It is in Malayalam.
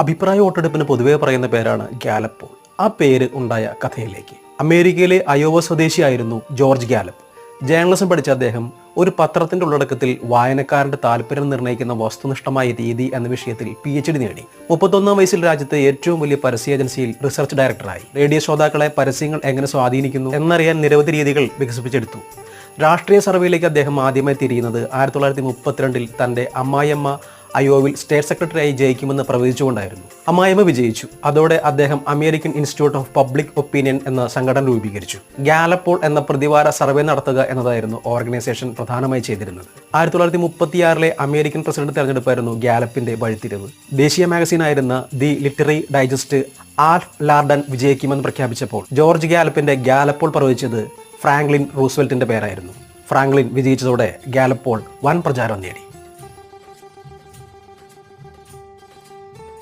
അഭിപ്രായ വോട്ടെടുപ്പിന് പൊതുവേ പറയുന്ന പേരാണ് ഗാലപ്പോൾ ആ പേര് ഉണ്ടായ കഥയിലേക്ക്. അമേരിക്കയിലെ അയോവ സ്വദേശിയായിരുന്നു ജോർജ് ഗാലപ്പ്. ജേർണലിസം പഠിച്ച അദ്ദേഹം ഒരു പത്രത്തിന്റെ ഉള്ളടക്കത്തിൽ വായനക്കാരന്റെ താല്പര്യം നിർണയിക്കുന്ന വസ്തുനിഷ്ഠമായ രീതി എന്ന വിഷയത്തിൽ പി എച്ച് ഡി നേടി. മുപ്പത്തൊന്നാം വയസ്സിൽ രാജ്യത്തെ ഏറ്റവും വലിയ പരസ്യ ഏജൻസിയിൽ റിസർച്ച് ഡയറക്ടറായി. റേഡിയോ ശ്രോതാക്കളെ പരസ്യങ്ങൾ എങ്ങനെ സ്വാധീനിക്കുന്നു എന്നറിയാൻ നിരവധി രീതികൾ വികസിപ്പിച്ചെടുത്തു. രാഷ്ട്രീയ സർവേയിലേക്ക് അദ്ദേഹം ആദ്യമായി തിരിയുന്നത് ആയിരത്തി തൊള്ളായിരത്തി മുപ്പത്തിരണ്ടിൽ തന്റെ അമ്മായിയമ്മ അയോവിൽ സ്റ്റേറ്റ് സെക്രട്ടറിയായി ജയിക്കുമെന്ന് പ്രവചിച്ചുകൊണ്ടായിരുന്നു. അമായമ വിജയിച്ചു. അതോടെ അദ്ദേഹം American institute of public opinion എന്ന സംഘടന രൂപീകരിച്ചു. ഗാലപ്പോൾ എന്ന പ്രതിവാര സർവേ നടത്തുക എന്നതായിരുന്നു ഓർഗനൈസേഷൻ പ്രധാനമായി ചെയ്തിരുന്നത്. ആയിരത്തി തൊള്ളായിരത്തി മുപ്പത്തിയാറിലെ അമേരിക്കൻ പ്രസിഡന്റ് തെരഞ്ഞെടുപ്പായിരുന്നു ഗാലപ്പിന്റെ വഴിത്തിരിവ്. ദേശീയ മാഗസീനായിരുന്ന the literary digest Alf Landon വിജയിക്കുമെന്ന് പ്രഖ്യാപിച്ചപ്പോൾ ജോർജ് ഗാലപ്പിന്റെ ഗാലപ്പോൾ പ്രവചിച്ചത് ഫ്രാങ്ക്ലിൻ റൂസ്വെൽറ്റിന്റെ പേരായിരുന്നു. ഫ്രാങ്ക്ലിൻ വിജയിച്ചതോടെ ഗാലപ്പോൾ വൻ പ്രചാരം നേടി.